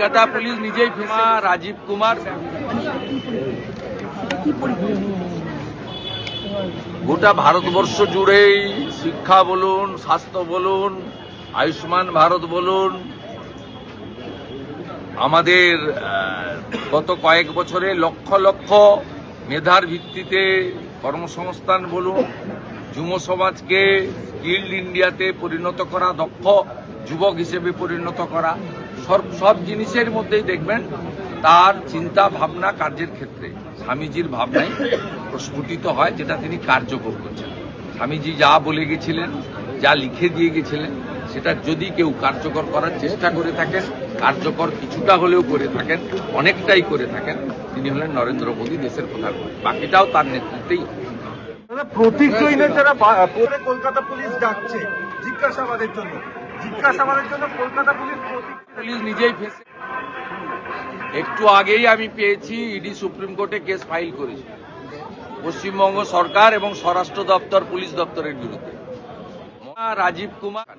Kolkata police নিজেই ফেসা রাজীব কুমার। গোটা ভারতবর্ষ জুড়েই শিক্ষা বলুন, স্বাস্থ্য বলুন, আয়ুষ্মান ভারত বলুন, আমাদের গত কয়েক বছরে লক্ষ লক্ষ মেধার ভিত্তিতে কর্মসংস্থান বলুন, যুব সমাজকে স্কিল্ড ইন্ডিয়াতে পরিণত করা, দক্ষ যুবক হিসেবে পরিণত করা। সব সব জিনিসের মধ্যেই দেখবেন তার চিন্তা ভাবনা কার্যের ক্ষেত্রে। স্বামীজির ভাবনাই প্রস্ফুটিত হয়, যেটা তিনি কার্যকর করছেন। স্বামীজি যা বলে গেছিলেন, যা লিখে দিয়ে গেছিলেন, সেটা যদি কেউ কার্যকর করার চেষ্টা করে থাকেন, কার্যকর কিছুটা হলেও করে থাকেন, অনেকটাই করে থাকেন, তিনি হলেন নরেন্দ্র মোদী দেশের প্রধানমন্ত্রী। বাকিটাও তার নেতৃত্বেই প্রতীক কলকাতা পুলিশ ডাকছে। জিজ্ঞাসাবাদের জন্য। জিজ্ঞাসাবাদের জন্য কলকাতা পুলিশ পুলিশ নিজেই ফেসে একটু আগেই আমি পেয়েছি ইডি সুপ্রিম কোর্টে কেস ফাইল করেছে। পশ্চিমবঙ্গ সরকার এবং স্বরাষ্ট্র দপ্তর পুলিশ দপ্তরের বিরুদ্ধে। রাজীব কুমার